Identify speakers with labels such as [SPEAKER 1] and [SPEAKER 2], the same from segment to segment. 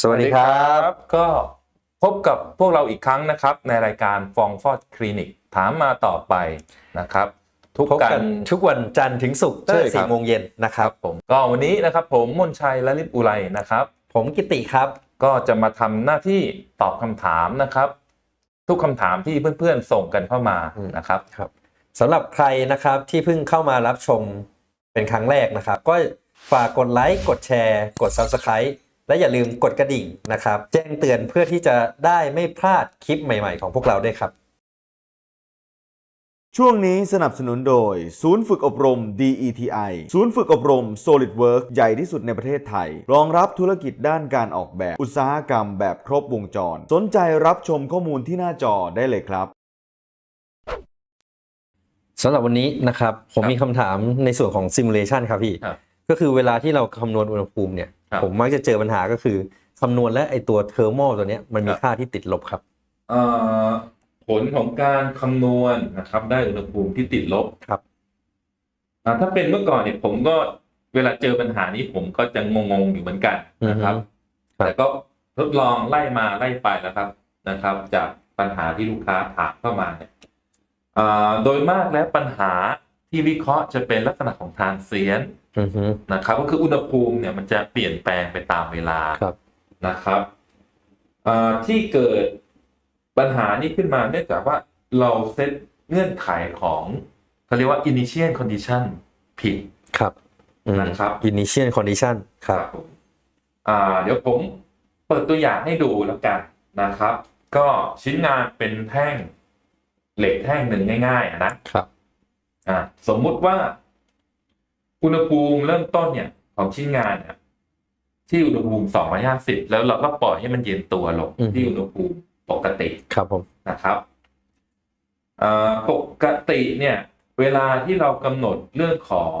[SPEAKER 1] สวัสดีครับ
[SPEAKER 2] ก็พบกับพวกเราอีกครั้งนะครับ ในรายการฟองฟอดคลินิก ถามมาต่อไปนะครับ ทุก
[SPEAKER 1] พบ
[SPEAKER 2] กั
[SPEAKER 1] กันนทุกวันจันทร์ถึงศุกร์ตั้งแต่
[SPEAKER 2] ใช่ครับ
[SPEAKER 1] สี่โมงเย็นนะครับ
[SPEAKER 2] ผมก็วันนี้นะครับ ผมมนชัยและลิปอุไรนะครับ
[SPEAKER 1] ผมกิติครับ
[SPEAKER 2] ก็จะมาทำหน้าที่ตอบคำถามนะครับ ทุกคำถามที่เพื่อนๆส่งกันเข้ามา
[SPEAKER 1] อืม
[SPEAKER 2] นะครับ
[SPEAKER 1] สำหรับใครนะครับที่เพิ่งเข้ามารับชมเป็นครั้งแรกนะครับ ก็ฝากกดไลค์กดแชร์ กด Subscribe และอย่าลืมกดกระดิ่งนะครับ แจ้งเตือนเพื่อที่จะได้ไม่พลาดคลิปใหม่ ๆ ของพวกเราด้วยครับ
[SPEAKER 3] ช่วงนี้สนับสนุนโดย ศูนย์ฝึกอบรม DETI ศูนย์ฝึกอบรม SolidWorks ใหญ่ที่สุดในประเทศไทย รองรับธุรกิจด้านการออกแบบ อุตสาหกรรมแบบครบวงจร สนใจรับชมข้อมูลที่หน้าจอได้เลยครับ
[SPEAKER 1] สำหรับวันนี้นะครับ ผม
[SPEAKER 2] ครับ
[SPEAKER 1] มีคำถามในส่วนของ simulation ครับพี่
[SPEAKER 2] ครับ
[SPEAKER 1] ก็คือเวลาที่เราคำนวณอุณหภูมิเนี่ย
[SPEAKER 2] ครับ
[SPEAKER 1] ผมมักจะเจอปัญหาก็คือคำนวณและไอตัวเทอร์โมตัวเนี้ยมันมี
[SPEAKER 2] ครับ
[SPEAKER 1] ค่าที่ติดลบครับ
[SPEAKER 2] เอ่อผลของการคำนวณนะครับ ได้อุณหภูมิที่ติดลบ
[SPEAKER 1] ครับ
[SPEAKER 2] อ่าถ้าเป็นเมื่อก่อนเนี่ยผมก็เวลาเจอปัญหานี้ผมก็จะงงๆอยู่เหมือนกันนะครับ
[SPEAKER 1] อือฮึครับ
[SPEAKER 2] แต่ก็ทดลองไล่มาไล่ไปแล้วครับนะครับ จากปัญหาที่ลูกค้าถามเข้ามาเนี่ยอ่าโดยมากแล้วปัญหา ที่วิเคราะห์จะเป็นลักษณะของทานเซียน
[SPEAKER 1] อือฮึ
[SPEAKER 2] นะครับ ก็คืออุณหภูมิเนี่ยมันจะเปลี่ยนแปลงไปตามเวลา
[SPEAKER 1] ครับ
[SPEAKER 2] นะครับอ่าที่เกิดปัญหานี้ขึ้นมาเนื่องจากว่าเราเซตเงื่อนไขของเขาเรียกว่า initial condition ผิด
[SPEAKER 1] ครับอืม
[SPEAKER 2] นะครับ
[SPEAKER 1] initial condition ครับ
[SPEAKER 2] ผมอ่าเดี๋ยวผมเปิดตัวอย่างให้ดูแล้วกันนะครับ ก็ชิ้นงานเป็นแท่งเหล็กแท่งหนึ่งง่ายๆอะนะครับ อ่าสมมุติว่า อุณหภูมิเริ่มต้นเนี่ย ของชิ้นงานเนี่ยที่อุณหภูมิ250แล้วเราก็ปล่อยให้มันเย็นตัวลง
[SPEAKER 1] อือฮึ
[SPEAKER 2] ที่อุณหภูมิปกติ
[SPEAKER 1] ครับผม
[SPEAKER 2] นะครับอ่าปกติเนี่ย เวลาที่เรากำหนดเรื่องของ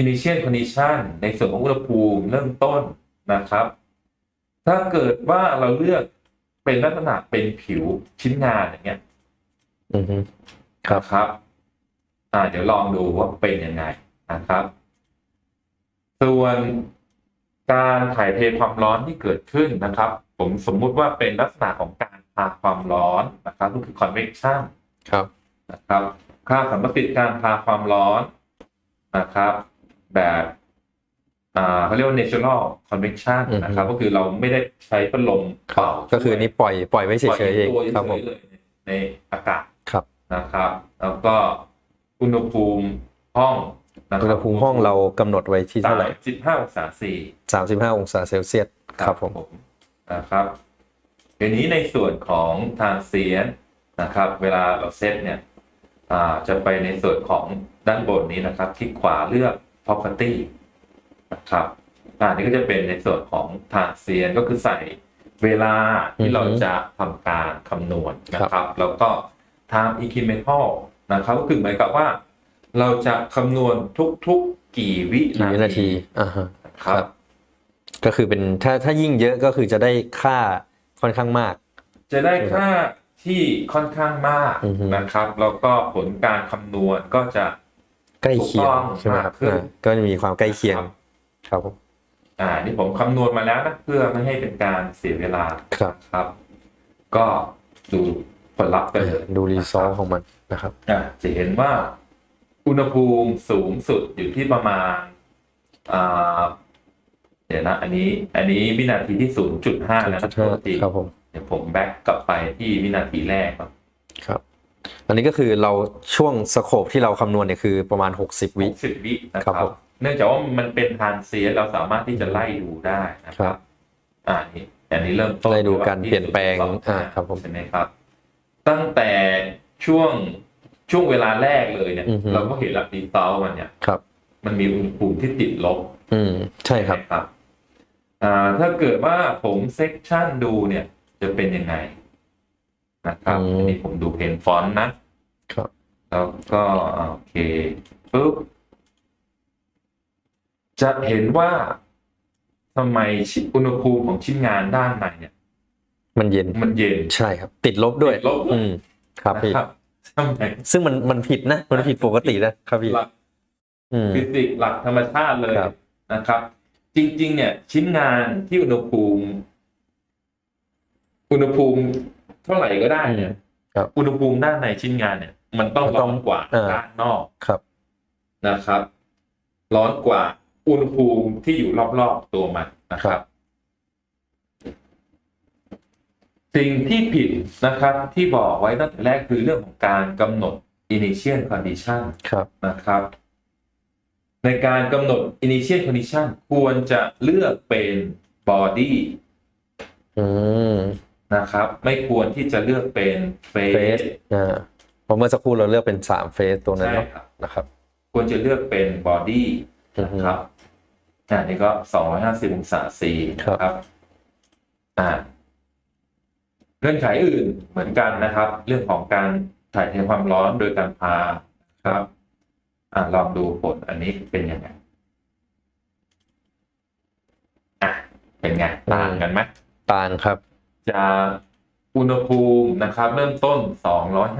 [SPEAKER 2] initial condition ในส่วนของอุณหภูมิเริ่มต้นนะครับ ถ้าเกิดว่าเราเลือกเป็นลักษณะเป็นผิวชิ้นงานอย่างเงี้ย
[SPEAKER 1] อือฮึครับ
[SPEAKER 2] นะครับ อ่าเดี๋ยวลองดูว่าเป็นยังไงนะครับ ส่วนการถ่ายเทความร้อนที่เกิดขึ้นนะครับ ผมสมมุติว่าเป็นลักษณะของการพาความร้อนนะครับก็คือ convection
[SPEAKER 1] ครับ
[SPEAKER 2] นะครับ ค่าสัมประสิทธิ์การพาความร้อนนะครับ แบบอ่าเขาเรียกว่า natural convection
[SPEAKER 1] อือฮึ
[SPEAKER 2] นะครับ ก็คือเราไม่ได้ใช้พัดลมเป่า
[SPEAKER 1] ก็คือนี่ปล่อยปล่อยไว้เฉ
[SPEAKER 2] ปล่อย
[SPEAKER 1] ยๆเอง
[SPEAKER 2] ตัว
[SPEAKER 1] ครับ
[SPEAKER 2] เฉ
[SPEAKER 1] ผม
[SPEAKER 2] ยๆเลยในอากาศ
[SPEAKER 1] ครับ
[SPEAKER 2] นะครับ แล้วก็ อุณหภูมิห้องนะค
[SPEAKER 1] อุ
[SPEAKER 2] รับ
[SPEAKER 1] ณหภูมิห้องเรากำหนดไว้ที่เท่าไหร่
[SPEAKER 2] สิบห้าองศาเซี
[SPEAKER 1] 35องศาเซลเซียสครับผม
[SPEAKER 2] นะครับทีนี้ในส่วนของทางเซียนนะครับ เวลาเราเซตเนี่ยอ่าจะไปในส่วนของด้านบนนี้นะครับคลิกขวาเลือก property นะครับอ่านี่ก็จะเป็นในส่วนของทางเซียนก็คือใส่เวลาที่เราจะทำการคำนวณนะครับ แล้วก็ time incremental นะครับก็คือหมายกับว่า เราจะคำนวณทุกๆกี่วิ
[SPEAKER 1] กี่วินาทีอ่าฮะ
[SPEAKER 2] ครับ
[SPEAKER 1] ก็คือเป็นถ้าถ้ายิ่งเยอะก็คือจะได้ค่าค่อนข้างมาก
[SPEAKER 2] จะได้ค่าที่ค่อนข้างมาก
[SPEAKER 1] อือฮึ
[SPEAKER 2] นะครับ แล้วก็ผลการคำนวณก็จะ
[SPEAKER 1] ใกล้เคียง
[SPEAKER 2] ถูกต้อง
[SPEAKER 1] ใช่ไหมครับ
[SPEAKER 2] มากขึ้น
[SPEAKER 1] อ่าก็จะมีความใกล้เคียง
[SPEAKER 2] ครับ
[SPEAKER 1] ครับผม
[SPEAKER 2] อ่านี่ผมคำนวณมาแล้วนะเพื่อไม่ให้เป็นการเสียเวลา
[SPEAKER 1] ครับ
[SPEAKER 2] ครับ ก็ดู ผลลัพธ์กันเลย
[SPEAKER 1] ดูรีซอสของมันนะครับ
[SPEAKER 2] อ่าจะเห็นว่าอุณหภูมิสูงสุดอยู่ที่ประมาณอ่าเดี๋ยวนะ อันนี้ อันนี้วินาทีที่ศูนย์จุดห้าแล้วนะปกติ
[SPEAKER 1] ครับผม
[SPEAKER 2] เดี๋ยวผมแบ็กกลับไปที่วินาทีแรกครับ
[SPEAKER 1] ครับอันนี้ก็คือเราช่วงสโคปที่เราคำนวณเนี่ยคือประมาณ 60 วิ
[SPEAKER 2] สิบวินะค
[SPEAKER 1] ครั
[SPEAKER 2] รั
[SPEAKER 1] บบผม
[SPEAKER 2] เนื่องจากว่ามันเป็นทานเซียเราสามารถที่จะไล่ดูได้นะค
[SPEAKER 1] ครั
[SPEAKER 2] รับ
[SPEAKER 1] บ
[SPEAKER 2] อ่านี่อันนี้เริ่มต้น
[SPEAKER 1] ไล่ดูการ
[SPEAKER 2] ที่
[SPEAKER 1] เปลี่ยนแปลง
[SPEAKER 2] 0.25
[SPEAKER 1] อ่าครับผม
[SPEAKER 2] ใช่ไหมครับ ตั้งแต่ช่วงช่วงเวลาแรกเลยเนี่ย
[SPEAKER 1] อือฮึ
[SPEAKER 2] เราก็เห็นละดีตอมันเนี่ย
[SPEAKER 1] ครับ
[SPEAKER 2] มันมีอุณหภูมิที่ติดลบ
[SPEAKER 1] อืม ใช่ครับ
[SPEAKER 2] ไหมครับอ่าถ้าเกิดว่าผมเซกชันดูเนี่ย จะเป็นยังไงนะครับ
[SPEAKER 1] อืม
[SPEAKER 2] อันนี้ผมดูเพนฟอนต์นะครับ แล้วก็โอเคปุ๊บจะเห็นว่าทำไมชิ้นอุณหภูมิของชิ้นงานด้านในเนี่ย
[SPEAKER 1] มันเย็น
[SPEAKER 2] มันเย็น
[SPEAKER 1] ใช่ครับ ติดลบด้วย
[SPEAKER 2] ติดลบด้วย
[SPEAKER 1] อืมครับพี่
[SPEAKER 2] นะครับทำไม
[SPEAKER 1] ซึ่งมันมันผิดนะมันผิดปกตินะครับพี่
[SPEAKER 2] หลัก
[SPEAKER 1] อืม
[SPEAKER 2] ฟิสิกส์หลักธรรมชาติเลย
[SPEAKER 1] ครับ
[SPEAKER 2] นะครับ จริง ๆ เนี่ย ชิ้นงานที่อุณหภูมิ อุณหภูมิเท่าไหร่ก็ได้เนี่ย
[SPEAKER 1] ครับ
[SPEAKER 2] อุณหภูมิด้านในชิ้นงานเนี่ย มันต้อง
[SPEAKER 1] มันต้
[SPEAKER 2] ร้
[SPEAKER 1] อ
[SPEAKER 2] องนกว่า
[SPEAKER 1] อ่า
[SPEAKER 2] ด้านนอก
[SPEAKER 1] ครับ
[SPEAKER 2] นะครับ ร้อนกว่าอุณหภูมิที่อยู่รอบๆตัวมันนะครับ สิ่งที่ผิดนะครับที่บอกไว้ตั้งแต่แรกคือเรื่องของการกำหนด initial condition
[SPEAKER 1] ครับ
[SPEAKER 2] นะครับ ในการกำหนด initial condition ควรจะเลือกเป็น body
[SPEAKER 1] อืม
[SPEAKER 2] นะครับ ไม่ควรที่จะเลือกเป็น
[SPEAKER 1] เฟส
[SPEAKER 2] face
[SPEAKER 1] อ่าเพราะเมื่อสักครู่เราเลือกเป็นสามเฟสตัวนั้น
[SPEAKER 2] ใช่
[SPEAKER 1] เนาะ
[SPEAKER 2] ครับ
[SPEAKER 1] นะครับ
[SPEAKER 2] ควรจะเลือกเป็น body
[SPEAKER 1] อือฮึ
[SPEAKER 2] นะครับ อ่านี่ก็250องศา C
[SPEAKER 1] ครับ
[SPEAKER 2] นะครับอ่า เงื่อนไขอื่นเหมือนกันนะครับ เรื่องของการถ่ายเทความร้อนโดยการพาครับอ่าลองดูผลอันนี้เป็นยังไงอะเป็นไงต่างกันไหม
[SPEAKER 1] ตานครับ
[SPEAKER 2] จะอุณหภูมินะครับ เริ่มต้น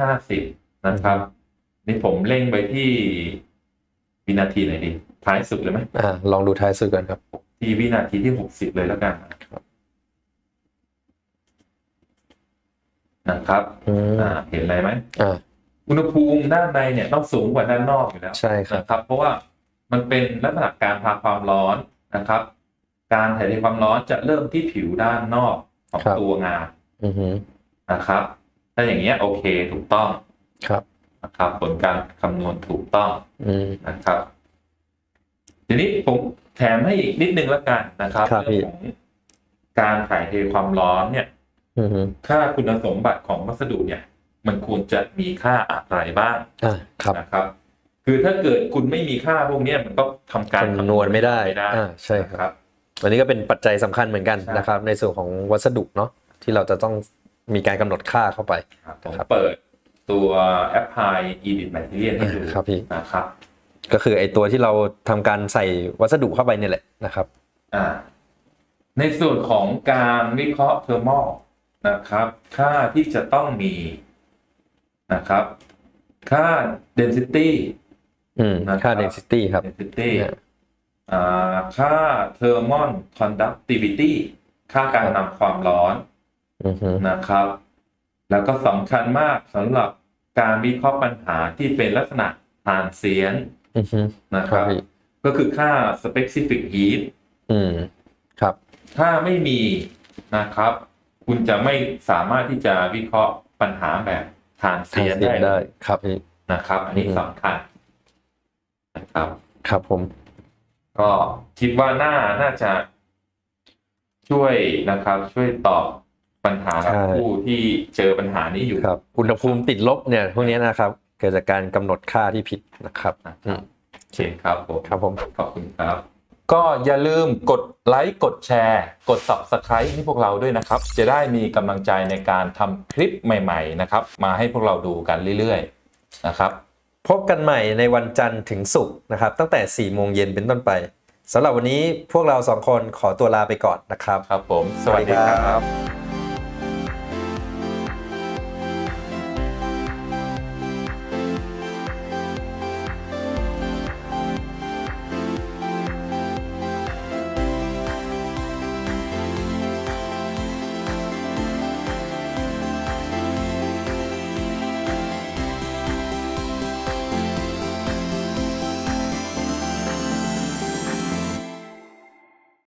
[SPEAKER 2] 250นะครับ นี่ผมเร่งไปที่วินาทีไหนดี ท้ายสุดเลยไหม
[SPEAKER 1] อ่าลองดูท้ายสุดกันครับ
[SPEAKER 2] ที่วินาทีที่60เลยแล้วกัน นะครับ
[SPEAKER 1] อืม
[SPEAKER 2] อ่าเห็นอะไรไหม
[SPEAKER 1] อ่า
[SPEAKER 2] อุณหภูมิด้านในเนี่ยต้องสูงกว่าด้านนอกอยู่แล้ว
[SPEAKER 1] ใช่ครับ
[SPEAKER 2] นะครับ เพราะว่ามันเป็นลักษณะการพาความร้อนนะครับ การถ่ายเทความร้อนจะเริ่มที่ผิวด้านนอกของตัวงาน
[SPEAKER 1] อือฮึ
[SPEAKER 2] นะครับ ถ้าอย่างเงี้ยโอเคถูกต้อง
[SPEAKER 1] ครับ
[SPEAKER 2] นะครับ ผลการคำนวณถูกต้อง
[SPEAKER 1] อืม
[SPEAKER 2] นะครับทีนี้ผมแถมให้อีกนิดนึงแล้วกันนะครับ
[SPEAKER 1] ครับพี่
[SPEAKER 2] เรื่องของการถ่ายเทความร้อนเนี่ย
[SPEAKER 1] อือฮึ
[SPEAKER 2] ค่าคุณสมบัติของวัสดุเนี่ย มันควรจะมีค่าอะไรบ้าง
[SPEAKER 1] อ่าครับ
[SPEAKER 2] นะครับ คือถ้าเกิดคุณไม่มีค่าพวกเนี้ยมันก็ทำการ
[SPEAKER 1] คำนวณไม่ได้
[SPEAKER 2] ไม่ได้
[SPEAKER 1] อ่าใช่ค
[SPEAKER 2] นะ
[SPEAKER 1] รับอันนี้ก็เป็นปัจจัยสำคัญเหมือนกัน
[SPEAKER 2] ใช่
[SPEAKER 1] นะครับ ในส่วนของวัสดุเนาะที่เราจะต้องมีการกำหนดค่าเข้าไป
[SPEAKER 2] ครับผม
[SPEAKER 1] ครับ
[SPEAKER 2] เปิดตัว Apply Edit Material ให้ดู
[SPEAKER 1] ครับพี่
[SPEAKER 2] นะครับ
[SPEAKER 1] ก็คือไอตัวที่เราทำการใส่วัสดุเข้าไปเนี่ยแหละนะครับ
[SPEAKER 2] อ่า ในส่วนของการวิเคราะห์เทอร์มอล นะครับ ค่าที่จะต้องมีนะครับ ค่า density
[SPEAKER 1] อืม
[SPEAKER 2] นะครับ
[SPEAKER 1] ค่า density ครับ
[SPEAKER 2] density
[SPEAKER 1] เนี่ย
[SPEAKER 2] อ่าค่า thermal conductivity ค่าการนำความร้อน
[SPEAKER 1] อือฮึ
[SPEAKER 2] นะครับ แล้วก็สำคัญมากสำหรับการวิเคราะห์ปัญหาที่เป็นลักษณะ transient
[SPEAKER 1] อือฮึ
[SPEAKER 2] นะค
[SPEAKER 1] ครั
[SPEAKER 2] รั
[SPEAKER 1] บบพี่
[SPEAKER 2] ก็คือค่า specific heat
[SPEAKER 1] อืมครับ
[SPEAKER 2] ถ้าไม่มีนะครับ คุณจะไม่สามารถที่จะวิเคราะห์ปัญหาแบบ
[SPEAKER 1] ทาง
[SPEAKER 2] transient
[SPEAKER 1] เสีย
[SPEAKER 2] ได้
[SPEAKER 1] งได้ครับพี่
[SPEAKER 2] นะครับ อันนี้
[SPEAKER 1] อืม
[SPEAKER 2] สำคัญนะครับ
[SPEAKER 1] ครับผม
[SPEAKER 2] ก็คิดว่าน่าน่าจะช่วยนะครับ ช่วยตอบปัญหากับ
[SPEAKER 1] ใช่
[SPEAKER 2] ผู้ที่เจอปัญหานี้อยู่
[SPEAKER 1] ครับอุณหภูมิติดลบเนี่ยพวกนี้นะครับ เกิดจากการกำหนดค่าที่ผิดนะครับอืม
[SPEAKER 2] โอเคครับผม
[SPEAKER 1] ครับผม
[SPEAKER 2] ขอบคุณครับ ก็อย่าลืมกดไลค์กดแชร์ กด Subscribe ให้พวกเราด้วยนะครับ จะได้มีกำลังใจในการทำคลิปใหม่ๆนะครับ มาให้พวกเราดูกันเรื่อยๆนะครับ
[SPEAKER 1] พบกันใหม่ในวันจันทร์ถึงศุกร์นะครับ ตั้งแต่4โมงเย็นเป็นต้นไปสำหรับวันนี้พวกเราสองคนขอตัวลาไปก่อนนะครับ
[SPEAKER 2] ครับผม สวัสดีค
[SPEAKER 1] สวัสดีครั
[SPEAKER 2] รับบ